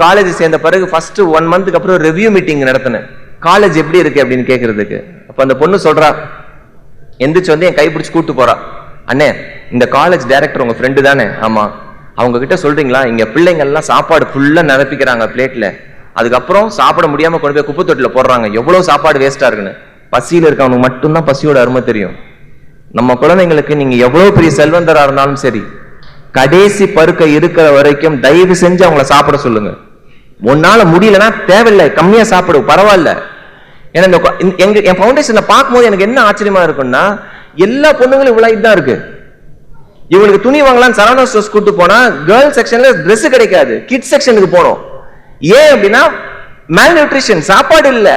College சேர்ந்த பிறகு first one மந்த்துக்கு அப்புறம் ரிவ்யூ மீட்டிங் நடத்தினேன். காலேஜ் எப்படி இருக்கு அப்படின்னு கேட்கறதுக்கு அப்போ அந்த பொண்ணு சொல்றா எந்திரிச்சு வந்து என் கை பிடிச்சி கூட்டு போறா. அண்ணே இந்த காலேஜ் டைரக்டர் உங்க ஃப்ரெண்டு தானே? ஆமா. அவங்க கிட்ட சொல்றீங்களா? இங்க பிள்ளைங்க எல்லாம் சாப்பாடு ஃபுல்லா நிரப்பிக்கிறாங்க பிளேட்ல அதுக்கப்புறம் சாப்பிட முடியாம கொண்டு போய் குப்பை தொட்டில போடுறாங்க. எவ்வளவு சாப்பாடு வேஸ்டா இருக்குன்னு. பசியில இருக்கவனுக்கு மட்டும்தான் பசியோட அருமை தெரியும். நம்ம குழந்தைங்களுக்கு நீங்க எவ்வளவு பெரிய செல்வந்தரா இருந்தாலும் சரி கடைசி பருக்க இருக்கிற வரைக்கும் தயவு செஞ்சு அவங்கள சாப்பிட சொல்லுங்க. உன்னால முடியலன்னா தேவையில்லை கம்மியா சாப்பிடு பரவாயில்ல. ஏன்னா இந்த எங்க என் ஃபவுண்டேஷன்ல பார்க்கும்போது எனக்கு என்ன ஆச்சரியமா இருக்கும்னா எல்லா பொண்ணுங்களும் இவ்வளவு தான் இருக்கு. இவங்களுக்கு துணி வாங்கலாம் சரவணா ஸ்டோர்ஸ் கூட்டு போனா கேர்ள் செக்ஷன்ல ட்ரெஸ் கிடைக்காது. கிட்ஸ் செக்ஷனுக்கு போனோம். ஏன் அப்படின்னா மேல் நியூட்ரிஷன் சாப்பாடு இல்ல.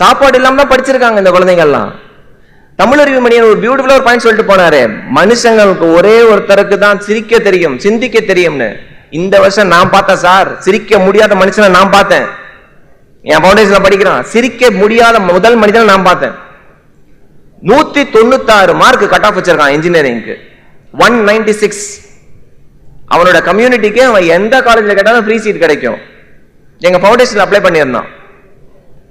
சாப்பாடு இல்லாம தான் படிச்சிருக்காங்க இந்த குழந்தைங்க எல்லாம் தமிழறிவு மணியன் ஒரு பியூட்டிஃபுல்லா ஒரு பாயிண்ட் சொல்லிட்டு போனாரு. மனுஷங்களுக்கு ஒரே ஒருத்தருக்கு தான் சிரிக்க தெரியும் சிந்திக்க தெரியும்னு. இந்த வருஷம் நான் பார்த்தேன் சார் சிரிக்க முடியாத மனுஷனை நான் பார்த்தேன். என் ஃபவுண்டேஷன்ல படிக்கிறான் சிரிக்க முடியாத முதல் மனிதனை நான் பார்த்தேன். நூத்தி தொண்ணூத்தாறு மார்க் கட் ஆஃப் வச்சிருக்கான் இன்ஜினியரிங்க்கு ஒன் நைன்டி சிக்ஸ் அவனோட கம்யூனிட்டிக்கு அவன் எந்த காலேஜ்ல கேட்டாலும் ஃப்ரீ சீட் கிடைக்கும். எங்க ஃபவுண்டேஷனில் அப்ளை பண்ணியிருந்தான்.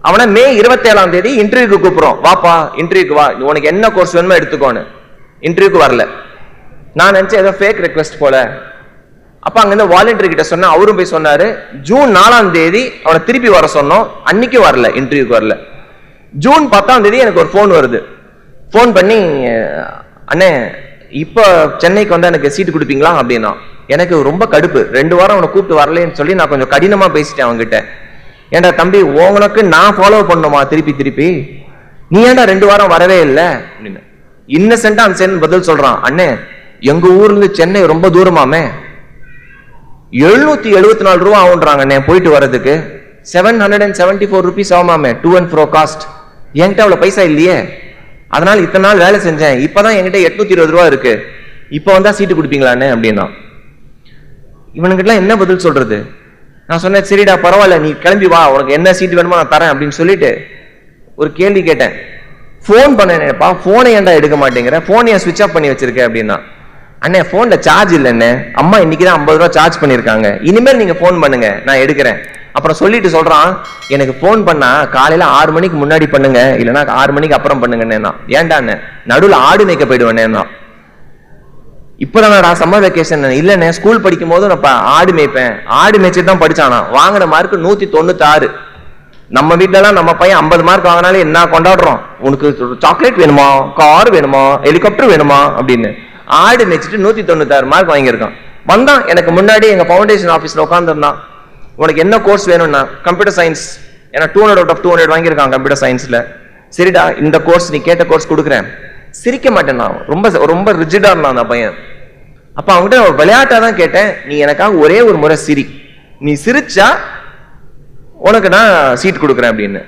அவனை மே இருபத்தேழாம் தேதி இன்டர்வியூக்கு கூப்பிடுறோம். வாப்பா இன்டர்வியூக்கு வா. உனக்கு என்ன கோர்ஸ் வேணுமோ எடுத்துக்கோன்னு. இன்டர்வியூக்கு வரல. நான் நினச்சேன் ஏதோ ஃபேக் ரெக்வெஸ்ட் போல. அப்போ அங்கேருந்து வாலண்டியர் கிட்ட சொன்னேன் அவரும் போய் சொன்னாரு ஜூன் நாலாம் தேதி அவனை திருப்பி வர சொன்னோம். அன்னைக்கும் வரல இன்டர்வியூக்கு வரல. ஜூன் பத்தாம் தேதி எனக்கு ஒரு ஃபோன் வருது. ஃபோன் பண்ணி அண்ணே இப்போ சென்னைக்கு வந்தால் எனக்கு சீட்டு கொடுப்பீங்களா? அப்படின்னா எனக்கு ரொம்ப கடுப்பு. ரெண்டு வாரம் அவனை கூப்பிட்டு வரலன்னு சொல்லி நான் கொஞ்சம் கடினமாக பேசிட்டேன் அவங்ககிட்ட ஏன்டா தம்பி உனக்கு நான் ஃபாலோ பண்ணுமா? திருப்பி திருப்பி. நீ ஏன்டா ரெண்டு வாரம் வரவே இல்லை? அப்படின்னு. இன்னசென்டா அந்த சென் பதில் சொல்றான். அண்ணே எங்க ஊர்லேருந்து சென்னை ரொம்ப தூரமாமே. எழுநூத்தி எழுபத்தி நாலு ரூபா ஆகுன்றாங்க அண்ணே போயிட்டு வர்றதுக்கு. Seven hundred and seventy four rupees ஆகுமாமே to and fro cost என்கிட்ட அவ்வளோ பைசா இல்லையே. அதனால இத்தனை நாள் வேலை செஞ்சேன். இப்போதான் என்கிட்ட எட்நூத்தி இருபது ரூபா இருக்கு. இப்போ வந்தா சீட்டு கொடுப்பீங்களாண்ணே அப்படின்னா. இவனுக்கிட்டலாம் என்ன பதில் சொல்றது? நான் சொன்னேன் சரிடா பரவாயில்ல நீ கிளம்பி வா உனக்கு என்ன சீட் வேணுமோ நான் தரேன் அப்படின்னு சொல்லிட்டு ஒரு கேள்வி கேட்டேன். ஃபோன் பண்ணேனேப்பா ஃபோனை ஏன்டா எடுக்க மாட்டேங்கிற? ஃபோனை ஏன் சுவிட்ச் ஆஃப் பண்ணி வச்சிருக்க அப்படின்னா அண்ணே ஃபோனில் சார்ஜ் இல்லைண்ணே அம்மா இன்னைக்கு தான் ஐம்பது ரூபா சார்ஜ் பண்ணியிருக்காங்க. இனிமேல் நீங்கள் ஃபோன் பண்ணுங்க நான் எடுக்கிறேன். அப்புறம் சொல்லிட்டு சொல்கிறான் எனக்கு ஃபோன் பண்ணா காலையில் ஆறு மணிக்கு முன்னாடி பண்ணுங்க இல்லைன்னா ஆறு மணிக்கு அப்புறம் பண்ணுங்கண்ணே நான் ஏன்டாண்ணே நடுவில் ஆடு மேய்க்க போயிடுவேண்ணே நான் இப்பதான் சம்மர் வெக்கேஷன் இல்லைண்ணே ஸ்கூல் படிக்கும் போது நான் ஆடு மேய்ப்பேன். ஆடு மேய்ச்சிட்டு தான் படிச்சானா வாங்கின மார்க் நூத்தி தொண்ணூத்தாறு. நம்ம வீட்டுலலாம் நம்ம பையன் ஐம்பது மார்க் வாங்கினாலே என்ன கொண்டாடுறோம்? உனக்கு சாக்லேட் வேணுமா? கார் வேணுமா? ஹெலிகாப்டர் வேணுமா? அப்படின்னு. ஆடு மேய்ச்சிட்டு நூத்தி தொண்ணூத்தாறு மார்க் வாங்கியிருக்கான். வந்தான். எனக்கு முன்னாடி எங்க ஃபவுண்டேஷன் ஆஃபீஸ்ல உட்காந்துருந்தான் உனக்கு என்ன கோர்ஸ் வேணும்னா கம்ப்யூட்டர் சயின்ஸ் ஏன்னா two hundred out of two hundred வாங்கியிருக்கான் computer சயின்ஸ்ல சரிடா இந்த கோர்ஸ் நீ கேட்ட கோர்ஸ் கொடுக்குறேன். சிரிக்க மாட்டேன் நான். ரொம்ப ரொம்ப ரிஜிடா இருந்தான் அந்த பையன். அப்ப அவன்கிட்ட ஒரு விளையாட்டா தான் கேட்டேன். நீ எனக்காக ஒரே ஒரு முறை சிரி. நீ சிரிச்சா உனக்கு நான் சீட் கொடுக்குறேன் அப்படின்னு.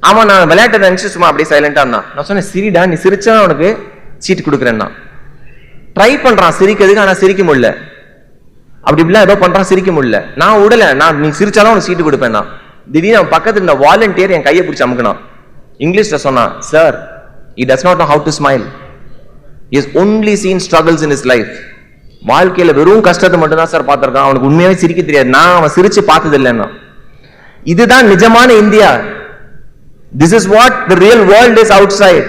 அவன் நான் விளையாட்டை நினைச்சு சும்மா அப்படியே சைலண்டா இருந்தான். நான் சொன்னேன் சிரிடா நீ சிரிச்சா உனக்கு சீட் கொடுக்குறேன்னா ட்ரை பண்றான் சிரிக்கிறதுக்கு ஆனா சிரிக்க முடியல. அப்படி இப்படிலாம் ஏதோ பண்றான் சிரிக்க முடியல. நான் விடல நான் நீ சிரிச்சாலும் உனக்கு சீட்டு கொடுப்பேன் நான். திடீர்னு அவன் பக்கத்துல இருந்த வாலண்டியர் என் கையை பிடிச்சி அமுக்கினான். இங்கிலீஷ்ல சொன்னான் sir he does not know how to smile. Is only seen struggles in his life வாழ்க்கையில வெறும் கஷ்டத்தை மட்டும் தான் சார் பார்த்துருக்கான். அவனுக்கு உண்மையாவே சிரிக்க தெரியாது. நான் அவன் சிரிச்சு பார்த்தது இல்லைன்னா இதுதான் நிஜமான India. This is what the real world is outside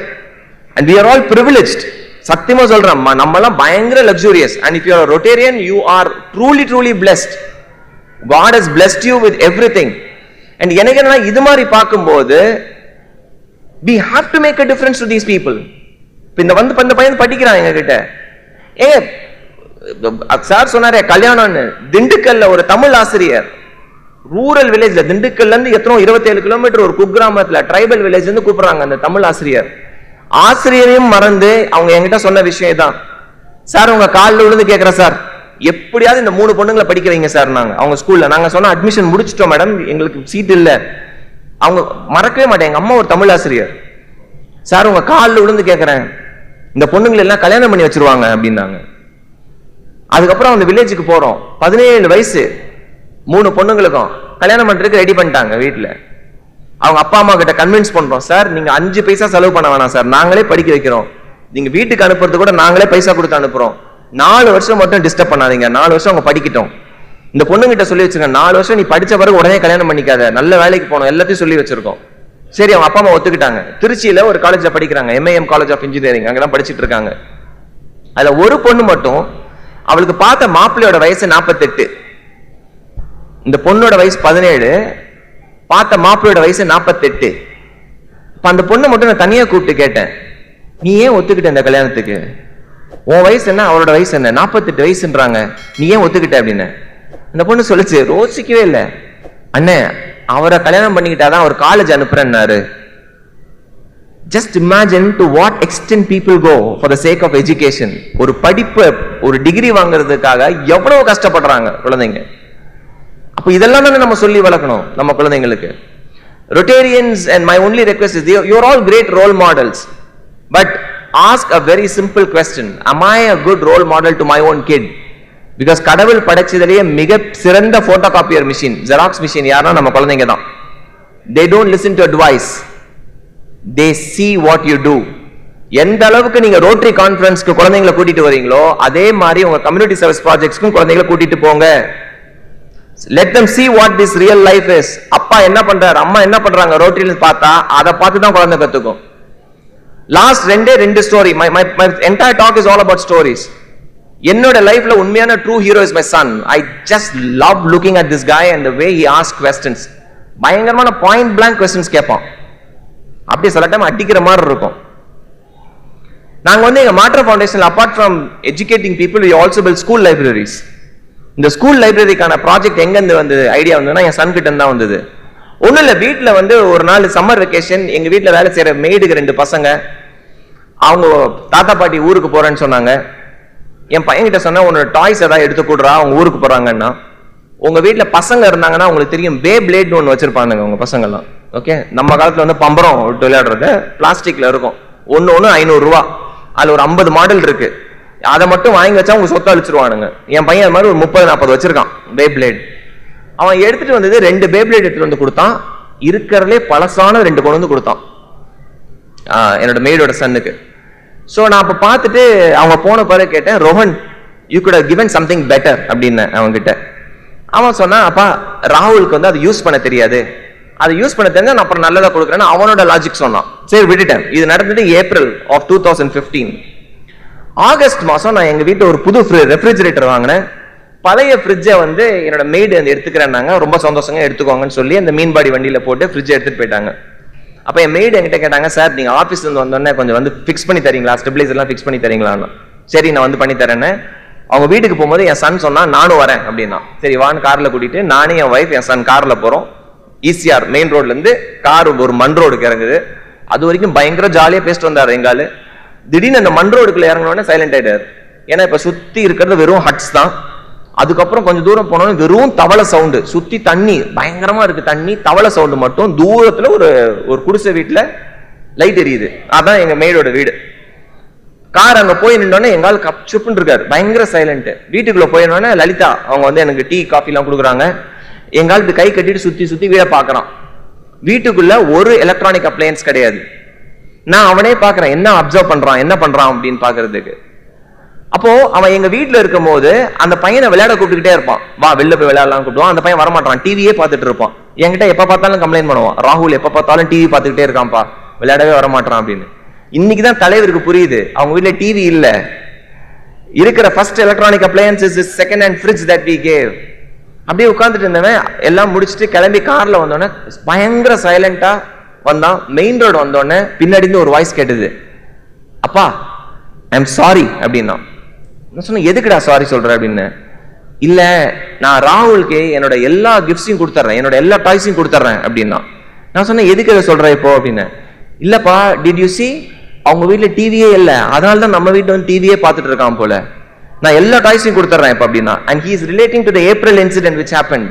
and we are all privileged சத்தியமா சொல்றேன். நம்மலாம் பயங்கர luxurious and if you are Rotarian you are truly truly blessed God has you with everything and எனக்கு என்னன்னா இது மாதிரி பார்க்கும்போது we have to make a difference to these people இப்போ இந்த வந்து இந்த பையன் படிக்கிறான் எங்ககிட்ட. ஏ சார் சொன்னாரே கல்யாணம்னு. திண்டுக்கல்ல ஒரு தமிழ் ஆசிரியர். ரூரல் வில்லேஜ்ல திண்டுக்கல்ல இருந்து எத்தனோ இருபத்தேழு கிலோமீட்டர் ஒரு குக்கிராமத்துல ட்ரைபல் வில்லேஜ் இருந்து கூப்பிடுறாங்க அந்த தமிழ் ஆசிரியர். ஆசிரியரையும் மறந்து அவங்க என்கிட்ட சொன்ன விஷயம் தான் சார் உங்க காலில் விழுந்து கேட்குறேன் சார். எப்படியாவது இந்த மூணு பொண்ணுங்களை படிக்க வைங்க சார் நாங்கள் அவங்க ஸ்கூல்ல நாங்கள் சொன்ன அட்மிஷன் முடிச்சிட்டோம் மேடம் எங்களுக்கு சீட் இல்லை. அவங்க மறக்கவே மாட்டேன். எங்க அம்மா ஒரு தமிழ் ஆசிரியர். சார் உங்க காலில் விழுந்து கேட்கிறேன் இந்த பொண்ணுங்களை எல்லாம் கல்யாணம் பண்ணி வச்சிருவாங்க அப்படின்னாங்க. அதுக்கப்புறம் அந்த வில்லேஜுக்கு போறோம். பதினேழு வயசு. மூணு பொண்ணுங்களுக்கும் கல்யாணம் பண்றதுக்கு ரெடி பண்ணிட்டாங்க வீட்டில் அவங்க அப்பா அம்மா கிட்ட கன்வின்ஸ் பண்றோம். சார் நீங்க அஞ்சு பைசா செலவு பண்ண வேணாம் சார். நாங்களே படிக்க வைக்கிறோம். நீங்க வீட்டுக்கு அனுப்புறது கூட நாங்களே பைசா கொடுத்து அனுப்புறோம். நாலு வருஷம் மட்டும் டிஸ்டர்ப் பண்ணாதீங்க. நாலு வருஷம் அவங்க படிக்கட்டும். இந்த பொண்ணுகிட்ட சொல்லி வச்சிருக்கேன் நாலு வருஷம் நீ படிச்ச பிறகு உடனே கல்யாணம் பண்ணிக்காத. நல்ல வேலைக்கு போகணும் எல்லாத்தையும் சொல்லி வச்சிருக்கோம். சரி அவங்க அப்பா அம்மா ஒத்துக்கிட்டாங்க. திருச்சியில ஒரு காலேஜ்ல படிக்கிறாங்க எம்ஏஎம் காலேஜ் ஆஃப் இன்ஜினியரிங் அங்கதான் படிச்சுட்டு இருக்காங்க. அதுல ஒரு பொண்ணு மட்டும் அவளுக்கு பார்த்த மாப்பிள்ளையோட வயசு நாற்பத்தெட்டு இந்த பொண்ணோட வயசு பதினேழு பார்த்த மாப்பிள்ளையோட வயசு நாற்பத்தெட்டு இப்ப அந்த பொண்ணை மட்டும் நான் தனியா கூப்பிட்டு கேட்டேன். நீ ஏன் ஒத்துக்கிட்ட இந்த கல்யாணத்துக்கு? உன் வயசு என்ன? அவளோட வயசு என்ன? நாற்பத்தெட்டு வயசுன்றாங்க. நீ ஏன் ஒத்துக்கிட்ட? அப்படின்னு. அந்த பொண்ணு சொல்லுச்சு ரோசிக்கவே இல்லை. அண்ணே அவரை கல்யாணம் பண்ணிக்கிட்டாதான் அவர் college அனுப்புறேன்னாரு. Just imagine to what extent people go for the sake of education ஒரு படிப்பு ஒரு டிகிரி வாங்குறதுக்காக எவ்வளவு கஷ்டப்படுறாங்க குழந்தைங்க. அப்போ இதெல்லாம் தானே நம்ம சொல்லி வளர்க்கணும் நம்ம குழந்தைங்களுக்கு. Rotarians and my only request is your all great role models but ask a very simple question am I a good role model to my own kid because கடவுள் படைச்சதுலேயே மிக சிறந்த photo copier machine Xerox machine யாருன்னா நம்ம குழந்தைங்க தான். They don't listen to advice they see what you do எந்த அளவுக்கு நீங்க ரோட்டரி கான்ஃபரன்ஸ்க்கு குழந்தைங்களை கூட்டிட்டு வரீங்களோ அதே மாதிரி உங்க கம்யூனிட்டி சர்வீஸ் ப்ராஜெக்ட்ஸ்க்கும் குழந்தைங்களை கூட்டிட்டு போங்க. Let them see what this real life is அப்பா என்ன பண்றாரு? அம்மா என்ன பண்றாங்க? ரோட்டரியில பார்த்தா அதை பார்த்து தான் குழந்தை கத்துக்கும். லாஸ்ட் ரெண்டே ரெண்டு story my my my entire talk is all about stories என்னோட லைஃப்ல உண்மையான true hero is my son I just love looking at this guy and way he ask questions பயங்கரமான பாயிண்ட் பிளாங்க் கொஸ்டின்ஸ் கேட்பான் அப்படியே சில time அடிக்கிற மாதிரி இருக்கும். நாங்க வந்து எங்க மாற்ற foundation apart from educating people we also build school libraries இந்த ஸ்கூல் லைப்ரரிக்கான ப்ராஜெக்ட் எங்கேருந்து வந்தது? ஐடியா வந்ததுன்னா என் சன் கிட்ட தான் வந்தது. ஒன்றும் இல்லை வீட்டில் வந்து ஒரு நாள் சம்மர் வெக்கேஷன் எங்கள் வீட்டில் வேலை செய்கிற மெய்டுக்கு ரெண்டு பசங்க. அவங்க தாத்தா பாட்டி ஊருக்கு போகிறேன்னு சொன்னாங்க. என் பையன்கிட்ட சொன்னா உன்னோட டாய்ஸ் ஏதாவது எடுத்து கொடுறா அவங்க ஊருக்கு போறாங்கன்னா. உங்க வீட்டுல பசங்க இருந்தாங்கன்னா உங்களுக்கு தெரியும் பே பிளேட் ஒன்று வச்சிருப்பானுங்க உங்க பசங்கெல்லாம் ஓகே நம்ம காலத்துல வந்து பம்பரம் விட்டு விளையாடுறது பிளாஸ்டிக்ல இருக்கும். ஒன்னு ஒன்று ஐநூறுரூவா அதில் அதுல ஒரு ஐம்பது மாடல் இருக்கு. அதை மட்டும் வாங்கி வச்சா அவங்க சொத்தை அழிச்சிருவானுங்க. என் பையன் அது மாதிரி ஒரு முப்பது நாற்பது வச்சிருக்கான் பே பிளேட் அவன் எடுத்துட்டு வந்தது ரெண்டு பே பிளேட் எடுத்துட்டு வந்து கொடுத்தான். இருக்கிறதுலே பழசான ரெண்டு கொண்டு வந்து கொடுத்தான். என்னோட மெய்டோட சன்னுக்கு. ஸோ நான் அப்போ பார்த்துட்டு அவங்க போன பிறகு கேட்டேன் Rohan you could given something better அப்படின்னு அவங்ககிட்ட அவன் சொன்னான் அப்பா ராகுலுக்கு வந்து அது யூஸ் பண்ண தெரியாது. அதை யூஸ் பண்ண தெரிஞ்சா நான் அப்புறம் நல்லதாக கொடுக்குறேன்னு அவனோட லாஜிக் சொன்னான். சரி விட்டுட்டேன். இது நடந்தது April of two thousand fifteen August மாதம் நான் எங்கள் வீட்டில் ஒரு புது ரெஃப்ரிஜரேட்டர் வாங்கினேன். பழைய ஃப்ரிட்ஜை வந்து என்னோட மெய்டு வந்து எடுத்துக்கிறேன்னாங்க. ரொம்ப சந்தோஷங்க எடுத்துக்கோங்கன்னு சொல்லி அந்த மீன்பாடி வண்டியில் போட்டு ஃப்ரிட்ஜை எடுத்துகிட்டு போயிட்டாங்க. அப்போ என் மெய்டு என்கிட்ட கேட்டாங்க சார் நீங்கள் ஆஃபீஸ்லேருந்து வந்தோடனே கொஞ்சம் வந்து ஃபிக்ஸ் பண்ணி தரீங்களா? ஸ்டெபிளைசர் எல்லாம் ஃபிக்ஸ் பண்ணி தரீங்களான்னு. சரி நான் வந்து பண்ணி தரேன்னு. அவங்க வீட்டுக்கு போகும்போது என் சன் சொன்னால் நானும் வரேன் அப்படின்னா. சரி வான்னு காரில் கூட்டிட்டு நானும் என் ஒய்ஃப் என் சன் காரில் போகிறோம் ஈசிஆர் மெயின் ரோட்லேருந்து கார் ஒரு மண் ரோடுக்கு இறங்குது. அது வரைக்கும் பயங்கர ஜாலியாக பேசிட்டு வந்தார் எங்காலு திடீர்னு அந்த மண் ரோடுக்குள்ள இறங்கினோடனே சைலண்ட் ஆகிட்டார் ஏன்னா இப்போ சுற்றி இருக்கிறது வெறும் ஹட்ஸ் தான். அதுக்கப்புறம் கொஞ்சம் தூரம் போனோம்னா வெறும் தவளை சவுண்டு சுத்தி தண்ணி பயங்கரமா இருக்கு தண்ணி தவளை சவுண்டு மட்டும். தூரத்துல ஒரு ஒரு குடிசை வீட்டுல லைட் எரியுது. அதான் எங்க மேடோட வீடு. கார் அங்க போய் நின்றோன்னே எங்கால் கப் சுப்புன்னு இருக்காரு. பயங்கர சைலண்ட் வீட்டுக்குள்ள போயிடனோடனே லலிதா அவங்க வந்து எனக்கு டீ காஃபி எல்லாம் கொடுக்குறாங்க. எங்கால் இப்படி கை கட்டிட்டு சுத்தி சுத்தி வீட பார்க்குறான். வீட்டுக்குள்ள ஒரு எலக்ட்ரானிக் அப்ளையன்ஸ் கிடையாது. நான் அவனே பாக்குறேன் என்ன அப்சர்வ் பண்றான்? என்ன பண்றான் அப்படின்னு பாக்குறதுக்கு அப்போ அவன் எங்க வீட்ல இருக்கும் போது அந்த பையனை விளையாட கூப்பிட்டுக்கிட்டே இருப்பான். வா வெளில போய் விளையாடலாம் கூப்பிடுவான். அந்த பையன் வரமாட்டான். டிவியே பார்த்துட்டு இருப்பான். என்கிட்ட எப்ப பார்த்தாலும் கம்ப்ளைண்ட் பண்ணுவான். ராகுல் எப்ப பார்த்தாலும் டிவி பார்த்துக்கிட்டே இருக்கான்ப்பா. விளையாடவே வரமாட்டான் அப்படின்னு. இன்னைக்கு தான் தலைவருக்கு புரியுது. அவங்க வீட்ல டிவி இல்ல. இருக்கிற first electronic appliances is second hand fridge that we gave அப்படியே உட்கார்ந்துட்டு இருந்தவன் எல்லாம் முடிச்சுட்டு கிளம்பி கார்ல வந்தோடனே பயங்கர சைலண்டா வந்தான். மெயின் ரோடு வந்தோடனே பின்னாடி ஒரு வாய்ஸ் கேட்டது. அப்பா ஐ எம் சாரி அப்படின்னா நான் சொன்னேன் எதுக்குடா சாரி சொல்ற? அப்படின்னு. இல்ல நான் ராகுலுக்கு என்னோட எல்லா கிஃப்ட்ஸையும் கொடுத்துட்றேன் என்னோட எல்லா டாய்ஸையும் கொடுத்துட்றேன் அப்படின்னா. நான் சொன்னேன் எதுக்கு இதை சொல்ற இப்போ? அப்படின்னு. இல்லப்பா டிட் யூ சி அவங்க வீட்டில் டிவியே இல்லை. அதனால தான் நம்ம வீட்டில் வந்து டிவியே பார்த்துட்டு இருக்கான் போல. நான் எல்லா டாய்ஸையும் கொடுத்துட்றேன் இப்போ அப்படின்னா. And he is relating to the April incident which happen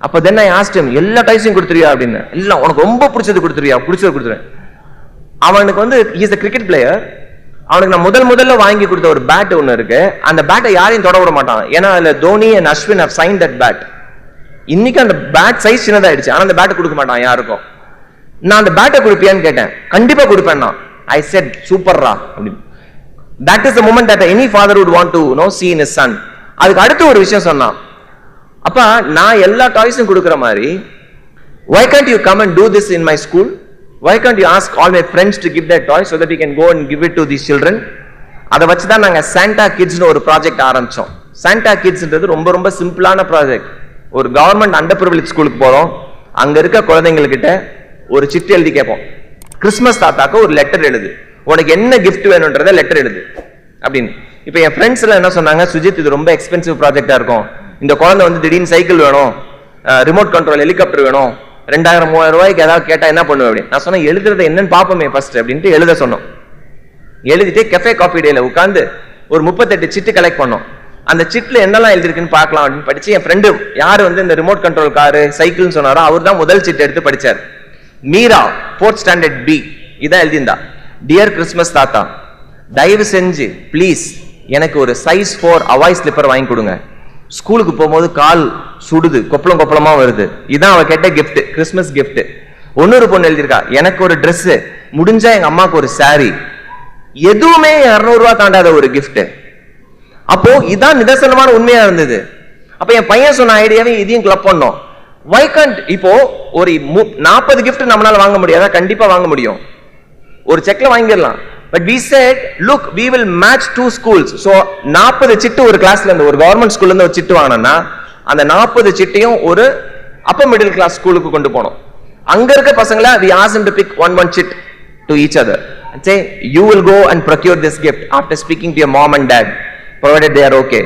அப்போ தென் ஐ ஆஸ்ட் எல்லா டாய்ஸையும் கொடுத்துருவியா? அப்படின்னு. இல்லை உனக்கு ரொம்ப பிடிச்சது கொடுத்துருவியா? பிடிச்சது கொடுத்துருவேன். அவனுக்கு வந்து இஸ் அ கிரிக்கெட் பிளேயர் அவனுக்கு நான் முதல் முதல்ல வாங்கி கொடுத்த ஒரு பேட் ஒன்று இருக்கு. அந்த பேட்டை யாரையும் தொட விட மாட்டான். ஏன்னா அதில் Dhoni and Ashwin have sign that bat இன்னைக்கு அந்த பேட் சைஸ் சின்னதாயிடுச்சு. ஆனால் அந்த பேட்டை கொடுக்க மாட்டான் யாருக்கும். நான் அந்த பேட்டை கொடுப்பியான்னு கேட்டேன். கண்டிப்பாக கொடுப்பேன் நான். ஐ செட் சூப்பர்ரா அப்படின்னு. That is the moment that any father would want to no see in son அதுக்கு அடுத்து ஒரு விஷயம் சொன்னான். அப்போ நான் எல்லா டாய்ஸும் கொடுக்குற மாதிரி why can't you come and do this in my school why can't you ask all my friends to give their toy so that you can go and give it to these children அதை வச்சு தான் நாங்கள் Santa கிட்ஸ்னு ஒரு project ஆரம்பித்தோம் Santa கிட்ஸ்ன்றது ரொம்ப ரொம்ப சிம்பிளான project ஒரு கவர்மெண்ட் அண்டர் ப்ரிவிலேஜ் ஸ்கூலுக்கு போகிறோம் அங்கே இருக்க குழந்தைங்கக்கிட்ட ஒரு சிட்டு எழுதி கேட்போம். கிறிஸ்மஸ் தாத்தாக்கு ஒரு லெட்டர் எழுது. உனக்கு என்ன கிஃப்ட் வேணுன்றத லெட்டர் எழுது. அப்படின்னு. இப்போ என் ஃப்ரெண்ட்ஸ் எல்லாம் என்ன சொன்னாங்க? சுஜித் இது ரொம்ப எக்ஸ்பென்சிவ் ப்ராஜெக்டாக இருக்கும். இந்த குழந்தை வந்து திடீர்னு சைக்கிள் வேணும். ரிமோட் கண்ட்ரோல் ஹெலிகாப்டர் வேணும். ரெண்டாயிரம் மூவாயிரம் ரூபாய்க்கு ஏதாவது கேட்டால் என்ன பண்ணுவேன் அப்படின்னு? நான் சொன்னேன் எழுதுறது என்னன்னு பார்ப்போமே ஃபர்ஸ்ட் அப்படின்ட்டு எழுத சொன்னோம். எழுதிட்டு கெஃபே காஃபி டேல உட்காந்து ஒரு முப்பத்தெட்டு சிட்டு கலெக்ட் பண்ணோம். அந்த சிட்டில் என்னெல்லாம் எழுதிருக்குன்னு பார்க்கலாம் அப்படின்னு படிச்சு என் ஃப்ரெண்டு யார் வந்து இந்த ரிமோட் கண்ட்ரோல் காரு சைக்கிள்னு சொன்னாரோ அவர் தான் முதல் சிட்டு எடுத்து படிச்சார். மீரா ஃபோர்த் ஸ்டாண்டர்ட் பி இதான் எழுதியிருந்தா. டியர் கிறிஸ்மஸ் தாத்தா தயவு செஞ்சு ப்ளீஸ் எனக்கு ஒரு சைஸ் ஃபோர் அவாய் ஸ்லிப்பர் வாங்கி கொடுங்க. ஸ்கூலுக்கு போகும்போது கால் சுடுது கொப்பளம் கொப்பளமாக வருது. இதான் அவள் கேட்ட கிஃப்ட்டு கிறிஸ்மஸ் கிஃப்ட் ஒன்னொரு பொண்ணு எழுதியிருக்கா எனக்கு ஒரு ட்ரெஸ் முடிஞ்சா எங்க அம்மாவுக்கு ஒரு சாரி எதுவுமே இரநூறுவா தாண்டாத ஒரு கிஃப்ட் அப்போ இதான் நிதர்சனமான உண்மையா இருந்தது. அப்ப என் பையன் சொன்ன ஐடியாவே இதையும் கிளப் பண்ணோம். வை கண்ட் இப்போ ஒரு நாற்பது கிஃப்ட் நம்மளால வாங்க முடியாதா? கண்டிப்பா வாங்க முடியும். ஒரு செக்ல வாங்கிடலாம். But we said look we will match two schools so நாற்பது சிட்டு ஒரு கிளாஸ்ல இருந்து ஒரு கவர்மெண்ட் ஸ்கூல்ல இருந்து ஒரு சிட்டு வாங்கினா அந்த நாற்பது சிட்டையும் ஒரு அப்போ மிடில் கிளாஸ் ஸ்கூலுக்கு கொண்டு போனோம். அங்க இருக்க பசங்கள we awesome to pick one one chit to each other say you will go and procure this gift after speaking to your mom and dad provided there okay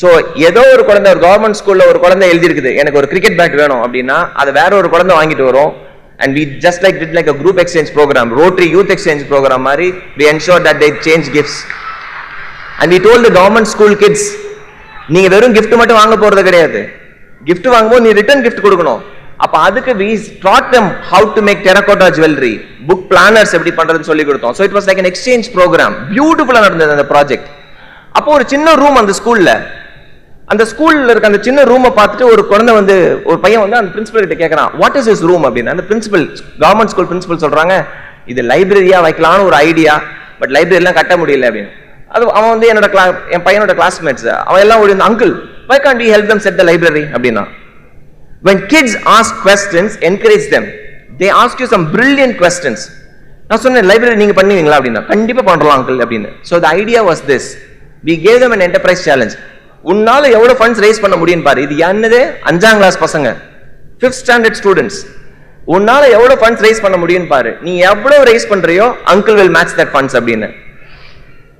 so ஏதோ ஒரு குழந்தை ஒரு கவர்மெண்ட் ஸ்கூல்ல ஒரு குழந்தை எழுதியிருக்குது. எனக்கு ஒரு கிரிக்கெட் பேட் வேணும் அப்படின்னா அதை வேற ஒரு குழந்தை வாங்கிட்டு வரும். And we just like did like a group exchange programme Rotary youth exchange programme மாதிரி we ensure that they change gifts and we told the government school kids நீங்க வெறும் கிஃப்ட் மட்டும் வாங்க போறது கிடையாது. கிஃப்ட் வாங்கும்போது நீ ரிட்டர்ன் கிஃப்ட் கொடுக்கணும். அப்ப அதுக்கு we taught them how to make terracotta jewellery book planners எப்படி பண்றதுன்னு சொல்லி கொடுத்தோம். So it was like an exchange programme பியூட்டிஃபுல்லாக நடந்தது அந்த ப்ராஜெக்ட் அப்போ ஒரு சின்ன ரூம் அந்த ஸ்கூல்ல அந்த ஸ்கூல்ல இருக்க அந்த சின்ன ரூமை பார்த்துட்டு ஒரு குழந்தை வந்து ஒரு பையன் வந்து அந்த பிரின்சிபல் கிட்ட கேட்கறான் வாட் இஸ் இஸ் ரூம் அப்படின்னு. அந்த பிரின்சிபல் கவர்மெண்ட் ஸ்கூல் பிரின்சிபல் சொல்றாங்க இது லைப்ரரியா வைக்கலாம்னு ஒரு ஐடியா பட் லைப்ரரிலாம் கட்ட முடியல அப்படின்னு. அது அவன் வந்து என்னோட கிளா என் பையனோட கிளாஸ்மேட்ஸ் அவன் எல்லாம் ஒரு uncle why can't we help them set the library அப்படின்னா when kids ask questions encourage them. They ask you some brilliant questions. நான் சொன்னேன் லைப்ரரி நீங்க பண்ணுவீங்களா? அப்படின்னா கண்டிப்பா பண்றலாம் அங்கிள் அப்படின்னு. So the idea was this we gave them an enterprise challenge உன்னால எவ்வளவு ஃபண்ட்ஸ் ரைஸ் பண்ண முடியும் பாரு. இது என்னது? அஞ்சாம் கிளாஸ் பசங்க. ஃபிஃப்த் ஸ்டாண்டர்ட் ஸ்டூடெண்ட்ஸ் உன்னால எவ்வளவு ஃபண்ட்ஸ் ரைஸ் பண்ண முடியும் பாரு. நீ எவ்வளவு raise பண்றியோ uncle will match that funds அப்படின்னு.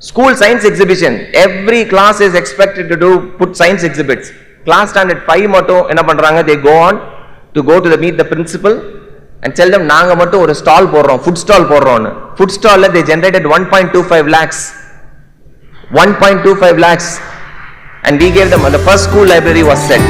School science exhibition every class is expected to do put science exhibits class standard five மட்டும் என்ன பண்ணுறாங்க they go on to go to the meet the principal and sell them மட்டும் ஒரு stall போடுறோம் food stall போடுறோம்னு. Food ஸ்டாலில் they generated one point two five lakhs one point two five lakhs and we gave them the first school library was set